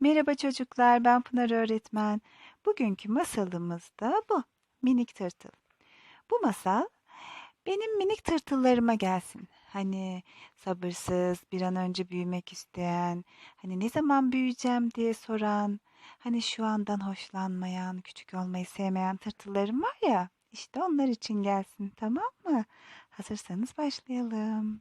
Merhaba çocuklar, ben Pınar öğretmen. Bugünkü masalımız da bu. Minik tırtıl. Bu masal benim minik tırtıllarıma gelsin. Hani sabırsız, bir an önce büyümek isteyen, hani ne zaman büyüyeceğim diye soran, hani şu andan hoşlanmayan, küçük olmayı sevmeyen tırtıllarım var ya, işte onlar için gelsin, tamam mı? Hazırsanız başlayalım.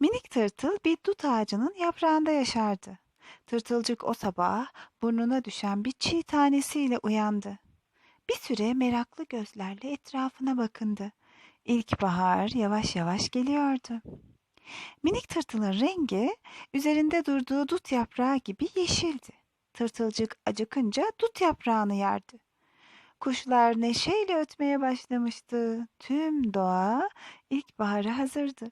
Minik tırtıl bir dut ağacının yaprağında yaşardı. Tırtılcık o sabah burnuna düşen bir çiğ tanesiyle uyandı. Bir süre meraklı gözlerle etrafına bakındı. İlkbahar yavaş yavaş geliyordu. Minik tırtılın rengi üzerinde durduğu dut yaprağı gibi yeşildi. Tırtılcık acıkınca dut yaprağını yerdi. Kuşlar neşeyle ötmeye başlamıştı. Tüm doğa ilkbahara hazırdı.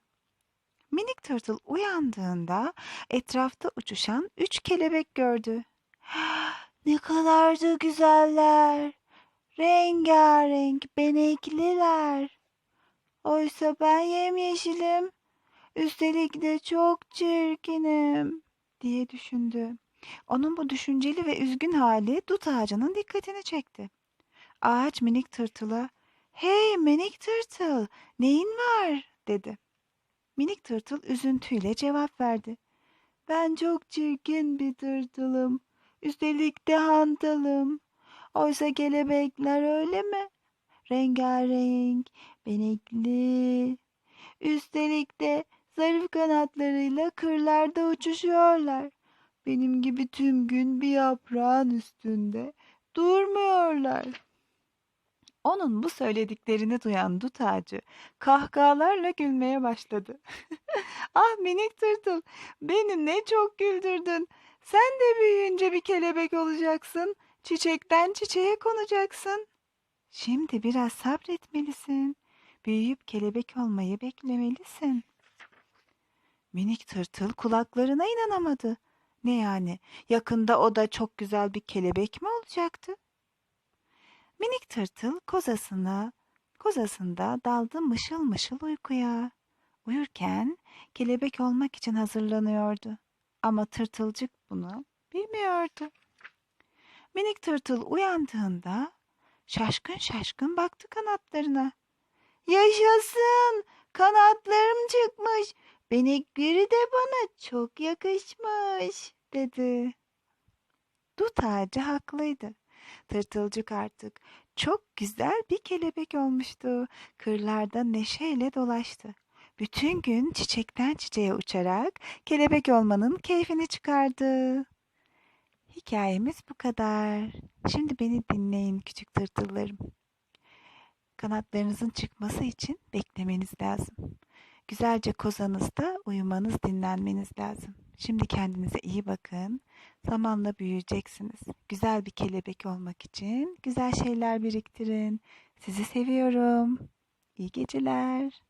Minik tırtıl uyandığında etrafta uçuşan üç kelebek gördü. Ne kadar da güzeller. Rengarenk, benekliler. Oysa ben yemyeşilim. Üstelik de çok çirkinim diye düşündü. Onun bu düşünceli ve üzgün hali dut ağacının dikkatini çekti. Ağaç minik tırtıla, "Hey minik tırtıl, neyin var?" dedi. Minik tırtıl üzüntüyle cevap verdi. Ben çok çirkin bir tırtılım. Üstelik de hantalım. Oysa kelebekler öyle mi? Rengarenk, benekli. Üstelik de zarif kanatlarıyla kırlarda uçuşuyorlar. Benim gibi tüm gün bir yaprağın üstünde durmuyorlar. Onun bu söylediklerini duyan dut ağacı kahkahalarla gülmeye başladı. ah minik tırtıl, beni ne çok güldürdün. Sen de büyüyünce bir kelebek olacaksın. Çiçekten çiçeğe konacaksın. Şimdi biraz sabretmelisin. Büyüyüp kelebek olmayı beklemelisin. Minik tırtıl kulaklarına inanamadı. Ne yani? Yakında o da çok güzel bir kelebek mi olacaktı? Minik tırtıl kozasına, kozasında daldı mışıl mışıl uykuya. Uyurken kelebek olmak için hazırlanıyordu. Ama tırtılcık bunu bilmiyordu. Minik tırtıl uyandığında şaşkın şaşkın baktı kanatlarına. Yaşasın! Kanatlarım çıkmış. Benekleri de bana çok yakışmış, dedi. Dut ağacı haklıydı. Tırtılcık artık çok güzel bir kelebek olmuştu. Kırlarda neşeyle dolaştı. Bütün gün çiçekten çiçeğe uçarak kelebek olmanın keyfini çıkardı. Hikayemiz bu kadar. Şimdi beni dinleyin küçük tırtıllarım. Kanatlarınızın çıkması için beklemeniz lazım. Güzelce kozanızda uyumanız, dinlenmeniz lazım. Şimdi kendinize iyi bakın. Zamanla büyüyeceksiniz. Güzel bir kelebek olmak için güzel şeyler biriktirin. Sizi seviyorum. İyi geceler.